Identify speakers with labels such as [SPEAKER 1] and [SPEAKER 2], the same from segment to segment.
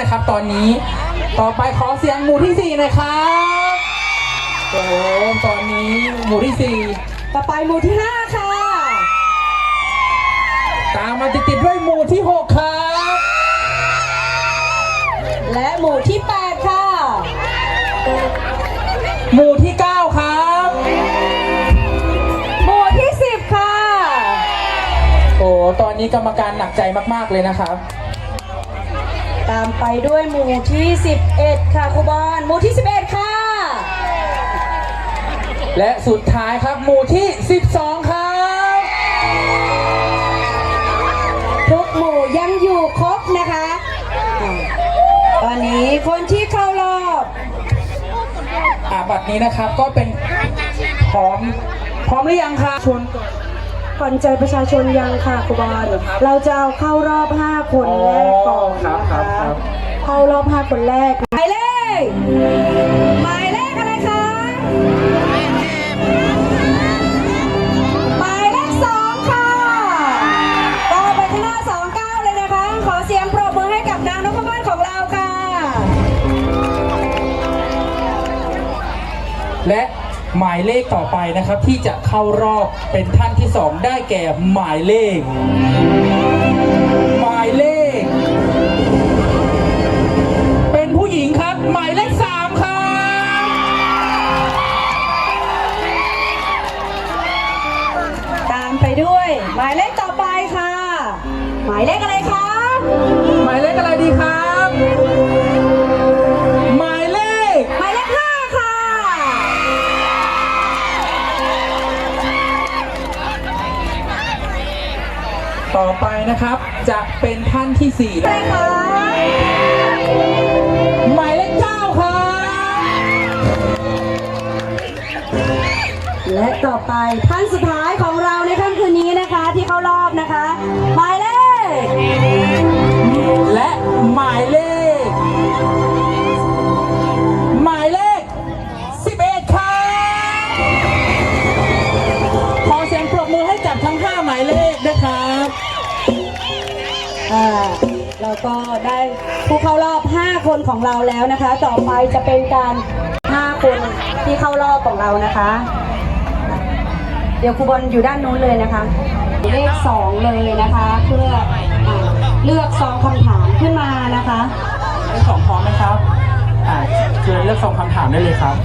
[SPEAKER 1] นะครับ ตอนนี้ ต่อไปขอเสียงหมู่ที่สี่หน่อยครับโอ้โหตอนนี้หมู่ที่สี่
[SPEAKER 2] ต่อไปหมู่ที่ห้าค่ะ
[SPEAKER 1] ตามมาติดๆด้วยหมู่ที่หกครับ
[SPEAKER 2] และหมู่ที่แปดค่ะ
[SPEAKER 1] หมู่ที่เก้าครับ
[SPEAKER 2] หมู่ที่สิบค่ะ
[SPEAKER 1] โอ้ตอนนี้กรรมการหนักใจมากๆเลยนะครับ
[SPEAKER 2] ตามไปด้วยหมู่ที่ 11 ค่ะครูบอลหมู่ที่ 11 ค่ะ
[SPEAKER 1] และสุดท้ายครับหมู่ที่ 12 ครับ
[SPEAKER 2] ทุกหมู่ยังอยู่ครบนะคะอ่าตอนนี้คนที่เข้ารอบ
[SPEAKER 1] อ่าบัตรนี้นะครับก็เป็นพร้อม พร้อมหรือยังคะชวนก่อน
[SPEAKER 2] ขวัญใจประชาชนยังค่ะครูบอลเราจะเอาเข้ารอบ 5 คนแรกก่อน
[SPEAKER 1] ครับ
[SPEAKER 2] นะ
[SPEAKER 1] ครั
[SPEAKER 2] คะ
[SPEAKER 1] บครับ
[SPEAKER 2] เข้ารอบ 5 คนแรก หมายเลข
[SPEAKER 1] ต่อไปนะครับ ที่จะเข้ารอบเป็นท่านที่สองได้แก่หมายเลข หมายเลข
[SPEAKER 2] ต่อไป
[SPEAKER 1] นะครับ จะเป็นท่านที่สี่
[SPEAKER 2] อะไรคะ
[SPEAKER 1] หมายเลขเก้าครับ
[SPEAKER 2] และต่อไปท่านสุดท้ายของเราในค่ำคืนนี้นะคะที่เข้ารอบนะคะ หมายเลข
[SPEAKER 1] และหมายเลข ก็
[SPEAKER 2] ได้ผู้เข้ารอบ 5 คนของเราแล้วนะคะ ต่อไปจะเป็นการ 5 คนที่เข้ารอบของเรานะคะ เดี๋ยวครูบอลอยู่ด้านนู้นเลยนะคะ เลข 2 เลยนะคะ เพื่ออเลือกซองคำถามขึ้นมานะคะ
[SPEAKER 1] ทั้งสองพร้อมไหมครับอ่าเชิญเลือกส่งคำถามได้เลยครับ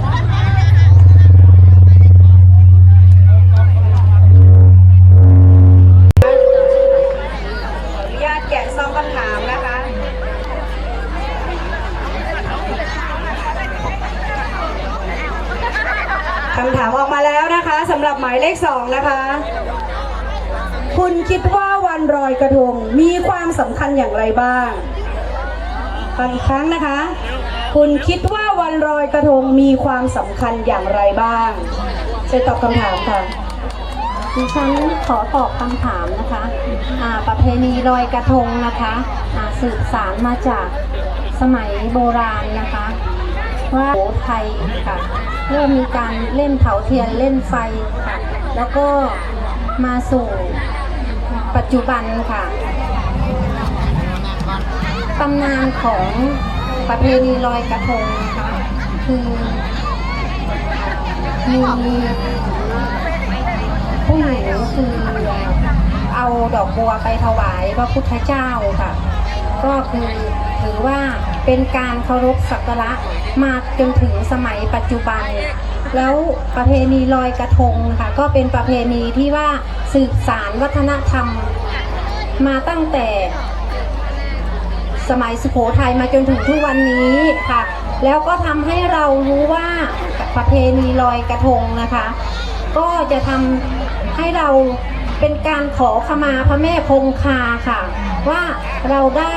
[SPEAKER 2] คำถามออกมาแล้วนะคะสำหรับหมายเลขสองนะคะ คุณคิดว่าวันรอยกระทงมีความสำคัญอย่างไรบ้างฟังอีกครั้งนะคะ คุณคิดว่าวันรอยกระทงมีความสำคัญอย่างไรบ้างเชิญตอบคำถามค่ะ
[SPEAKER 3] ดิฉันขอตอบคำถามนะคะอ่าประเพณีลอยกระทงนะคะสืบสารมาจากสมัยโบราณนะคะ ว่าโขไทยค่ะเริ่มมีการเล่นเผาเทียนเล่นไฟค่ะแล้วก็มาสู่ปัจจุบันค่ะตำนานของประเพณีลอยกระทงนะคะคือมีผู้หญิงคือเอาดอกบัวไปถวายพระพุทธเจ้าค่ะ ก็คือถือว่า เป็นการเคารพสักการะมาจนถึงสมัยปัจจุบัน แล้วประเพณีลอยกระทงค่ะก็เป็นประเพณีที่ว่าสืบสารวัฒนธรรม มาตั้งแต่สมัยสุโขทัยมาจนถึงทุกวันนี้ค่ะ แล้วก็ทำให้เรารู้ว่าประเพณีลอยกระทงนะคะ ก็จะทำให้เราเป็นการขอขมาพระแม่คงคาค่ะ ว่าเราได้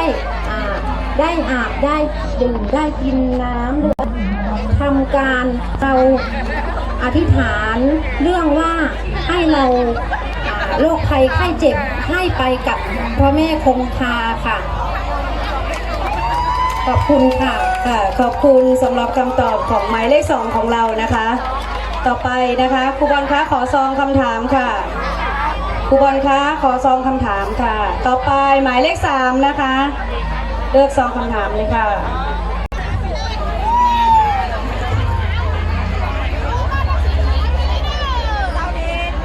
[SPEAKER 3] ได้อาบได้ดื่มได้กินน้ำหรือทำการเราอธิษฐานเรื่องว่าให้เราอ่าโรคภัยไข้เจ็บให้ไปกับพระแม่คงคาค่ะ
[SPEAKER 2] ขอบคุณค่ะค่ะขอบคุณสำหรับคำตอบของหมายเลขสองของเรานะคะ ต่อไปนะคะครูบอลคะขอซองคำถามค่ะครูบอลคะขอซองคำถามค่ะ ต่อไปหมายเลขสามนะคะ เลือกซองคำถามเลยค่ะ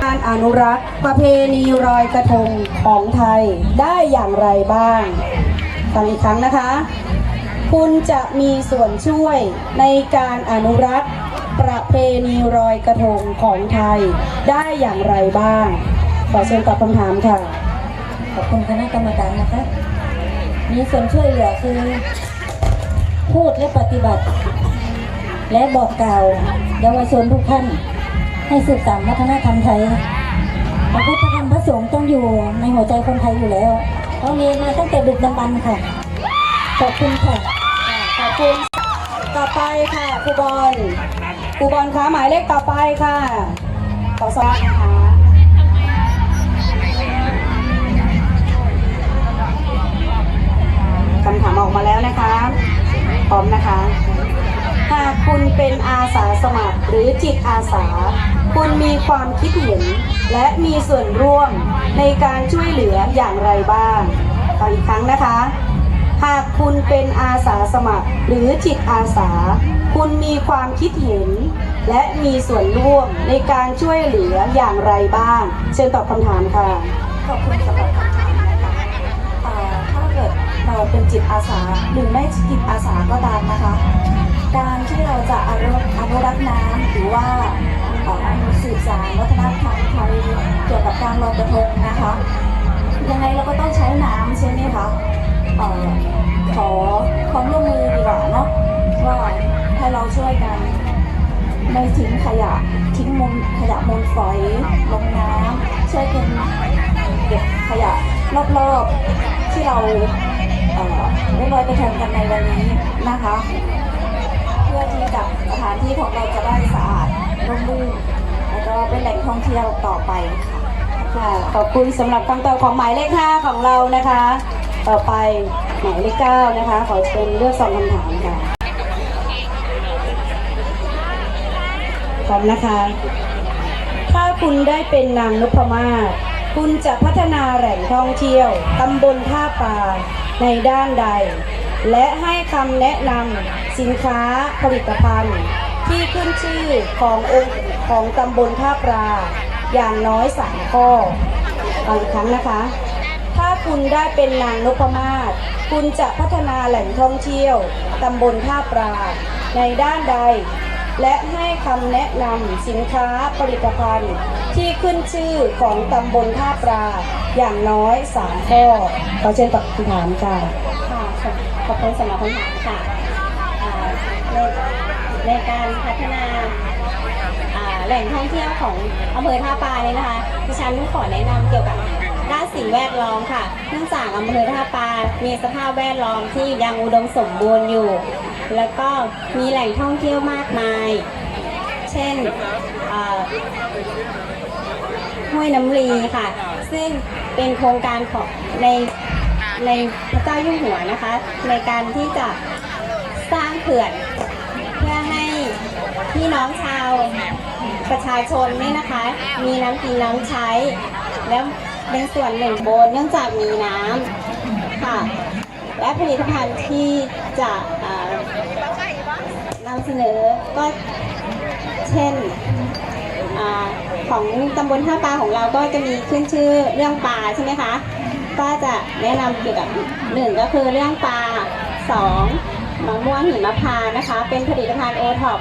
[SPEAKER 2] การอนุรักษ์ประเพณีรอยกระทงของไทยได้อย่างไรบ้างฟังอีกครั้งนะคะ คุณจะมีส่วนช่วยในการอนุรักษ์ประเพณีรอยกระทงของไทยได้อย่างไรบ้าง ขอเชิญตอบคำถามค่ะ
[SPEAKER 4] ขอบคุณคณะกรรมการนะคะ มีส่วนช่วยเหลือคือ พูดและปฏิบัติ และบอกกล่าวเยาวชนทุกท่าน ให้สืบสานวัฒนธรรมไทยพระพุทธธรรมพระสงฆ์ต้องอยู่ในหัวใจคนไทยอยู่แล้วเรามีมาตั้งแต่ดึกดำบรรพ์ค่ะ ขอบคุณค่ะ
[SPEAKER 2] ขอบคุณ ต่อไปค่ะครูบอลครูบอลคะหมายเลขต่อไปค่ะ ขอสวัสดีนะคะ ถามออกมาแล้วนะคะพร้อมนะคะ หากคุณเป็นอาสาสมัครหรือจิตอาสา คุณมีความคิดเห็น และมีส่วนร่วมในการช่วยเหลืออย่างไรบ้างฟังอีกครั้งนะคะ หากคุณเป็นอาสาสมัครหรือจิตอาสา คุณมีความคิดเห็น และมีส่วนร่วมในการช่วยเหลืออย่างไรบ้าง เชิญตอบคำถามค่ะ
[SPEAKER 4] ขอบคุณสำหรับคำถาม เราเป็นจิตอาสาหรือไม่จิตอาสาก็ตามนะคะ การที่เราจะอนุอนุรักษ์น้ำหรือว่าอ่อสืบสานวัฒนธรรมไทยเกี่ยวกับการลอยกระทงนะคะยังไงเราก็ต้องใช้น้ำใช่ไหมคะออขอความร่วมมือดีกว่าเนาะว่าให้เราช่วยกันไม่ทิ้งขยะทิ้งมูลขยะมูลฝอยลงน้ำช่วยกันเก็บขยะรอบๆที่เรา ได้ลอยกระทงกันในวันนี้นะคะ เพื่อที่กับสถานที่ของเราจะได้สะอาดร่มรื่นแล้วก็เป็นแหล่งท่องเที่ยวต่อไปค่ะ
[SPEAKER 2] ค่ะขอบคุณสำหรับคำตอบของหมายเลข5ของเรานะคะ ต่อไปหมายเลข9นะคะ ขอเชิญเลือกสองคำถามค่ะพร้อมนะคะ ถ้าคุณได้เป็นนางนพมาศ คุณจะพัฒนาแหล่งท่องเที่ยวตำบลท่าปลาในด้านใด และให้คำแนะนำสินค้าผลิตภัณฑ์ ที่ขึ้นชื่อขององค์ของตำบลท่าปลาอย่างน้อยสามข้อเอาอีกครั้งนะคะ ถ้าคุณได้เป็นนางนพมาศคุณจะพัฒนาแหล่งท่องเที่ยวตำบลท่าปลาในด้านใด และให้คำแนะนำสินค้าผลิตภัณฑ์ ที่ขึ้นชื่อของตำบลท่าปลาอย่างน้อยสามข้อขอเชิญตอบคำถามค่ะ
[SPEAKER 4] ค่ะขอบคุณสำหรับคำถามค่ะในในการพัฒนาแหล่งท่องเที่ยวของอำเภอท่าปลาเนี่ยนะคะดิฉันขอแนะนำเกี่ยวกับด้านสิ่งแวดล้อมค่ะ เนื่องจากอำเภอท่าปลามีสภาพแวดล้อมที่ยังอุดมสมบูรณ์อยู่ แล้วก็มีแหล่งท่องเที่ยวมากมาย เช่นห้วยน้ำลีค่ะ ซึ่งเป็นโครงการของในในพระเจ้าอยู่หัวนะคะ ในการที่จะสร้างเขื่อน เพื่อให้พี่น้องชาวประชาชนนี่นะคะ มีน้ำกินน้ำใช้ แล้วเป็นส่วนหนึ่งโบนเนื่องจากมีน้ำค่ะ และผลิตภัณฑ์ที่จะำเสนอก็เช่นอของตำบลท่าปลาของเราก็จะมีขึ้นชื่อเรื่องปลาใช่ไหมคะ ก็จะแนะนำเกี่ยวกับหนึ่งก็คือเรื่องปลาสองมะม่วงหิมพานนะคะ เป็นผลิตภัณฑ์โอท็อป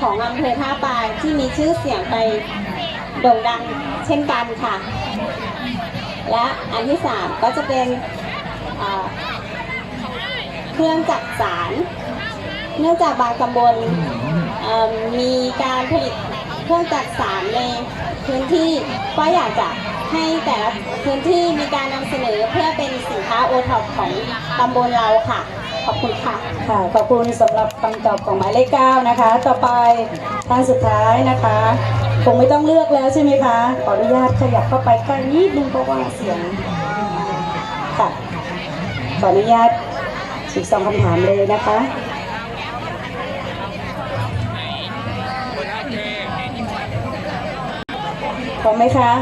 [SPEAKER 4] ของอำเภอท่าปลาที่มีชื่อเสียงไปโด่งดังเช่นกันค่ะ และอันที่สามก็จะเป็นเครื่องจักสาร เนื่องจากบางตำบลมีการผลิตเครื่องจักสารในพื้นที่ก็อยากจะให้แต่ละพื้นที่มีการนำเสนอเพื่อเป็นสินค้าโอท็อปของตำบลเราค่ะ ขอบคุณค่ะ
[SPEAKER 2] ค่ะ ขอบคุณสำหรับคำตอบของหมายเลขเก้านะคะ ต่อไปท่านสุดท้ายนะคะคงไม่ต้องเลือกแล้วใช่ไหมคะ ขออนุญาตขยับเข้าไปใกล้นิดนึงเพราะว่าเสียงค่ะ ขออนุญาตฉีกซองคำถามเลยนะคะ พร้อมไหมคะ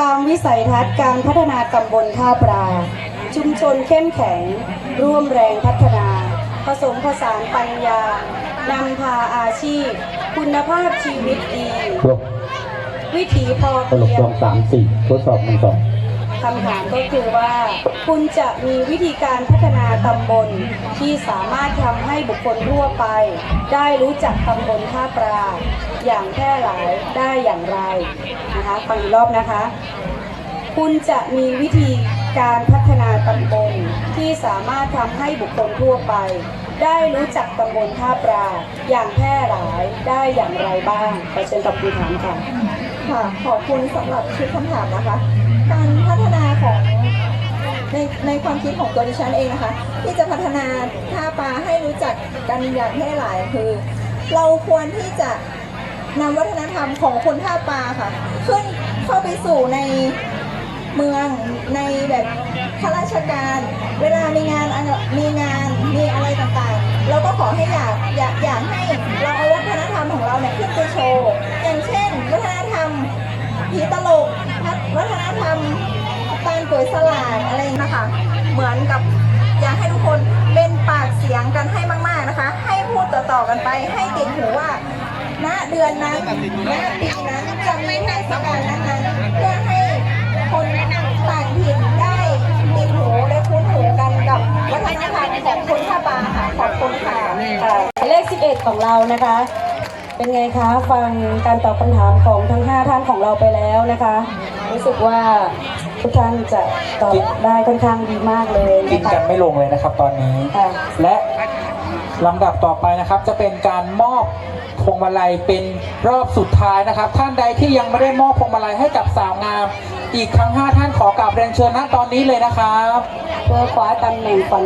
[SPEAKER 2] ตามวิสัยทัศน์การพัฒนาตำบลท่าปลา ชุมชนเข้มแข็ง ร่วมแรงพัฒนา ผสมผสานปัญญานำพาอาชีพ คุณภาพชีวิตดี
[SPEAKER 5] ลบ
[SPEAKER 2] วิถีพอ
[SPEAKER 5] ตลบ
[SPEAKER 2] เพีย
[SPEAKER 5] สองงสามสี่ทดสอบหนึ่งสอง
[SPEAKER 2] คำถามก็คือว่า คุณจะมีวิธีการพัฒนาตำบลที่สามารถทำให้บุคคลทั่วไป ได้รู้จักตำบลท่าปลาอย่างแพร่หลายได้อย่างไรนะคะฟังอีกรอบนะคะ คุณจะมีวิธีการพัฒนาตำบลที่สามารถทำให้บุคคลทั่วไป ได้รู้จักตำบลท่าปลาอย่างแพร่หลายได้อย่างไรบ้างขอเชิญตอบคำถามค่ะ
[SPEAKER 6] ค่ะ ขอบคุณสำหรับชุดคำถามนะคะ การพัฒนาของในในความคิดของตัวดิฉันเองนะคะ ที่จะพัฒนาท่าปลาให้รู้จักกันอย่างแพร่หลายคือ เราควรที่จะนำวัฒนธรรมของคนท่าปลาค่ะ ขึ้นเข้าไปสู่ในเมืองในแบบข้าราชการ เวลามีงานมีงานมีอะไรต่างๆ เราก็ขอให้อยากอยากอยากให้เราเอาวัฒนธรรมของเราเนี่ยขึ้นไปโชว์ อย่างเช่นวัฒน ผีตลกวัฒนธรรมตานก๋วยสลากอะไรนะคะ เหมือนกับอยากให้ทุกคนเป็นปากเสียงกันให้มาก ๆนะคะ ให้พูดต่อๆกันไป ให้ติดหูว่าณเดือนนั้นณปีนั้นจะมีเทศกาลนั้นๆเพื่อให้คนต่างถิ่นได้ติดหูและคุ้นหูกันกับวัฒนธรรมของคนท่าบาค่ะขอบคุณค่ะ
[SPEAKER 2] ค่ะเลข 11 ของเรานะคะ เป็นไงคะ ฟังการตอบคำถามของทั้ง 5 ท่านของเราไปแล้วนะคะ รู้สึกว่าทุกท่านจะตอบได้ค่อนข้างดีมากเลย
[SPEAKER 1] กิน
[SPEAKER 2] นะคะ
[SPEAKER 1] กันไม่ลงเลยนะครับตอนนี้
[SPEAKER 2] ค่ะ
[SPEAKER 1] และลำดับต่อไปนะครับ จะเป็นการมอบพวงมาลัยเป็นรอบสุดท้ายนะครับ ท่านใดที่ยังไม่ได้มอบพวงมาลัยให้กับสาวงาม อีกครั้งห้าท่านขอกราบเรียนเชิญณตอนนี้เลยนะครับ
[SPEAKER 2] เพื่อคว้าตำแหน่งฝัน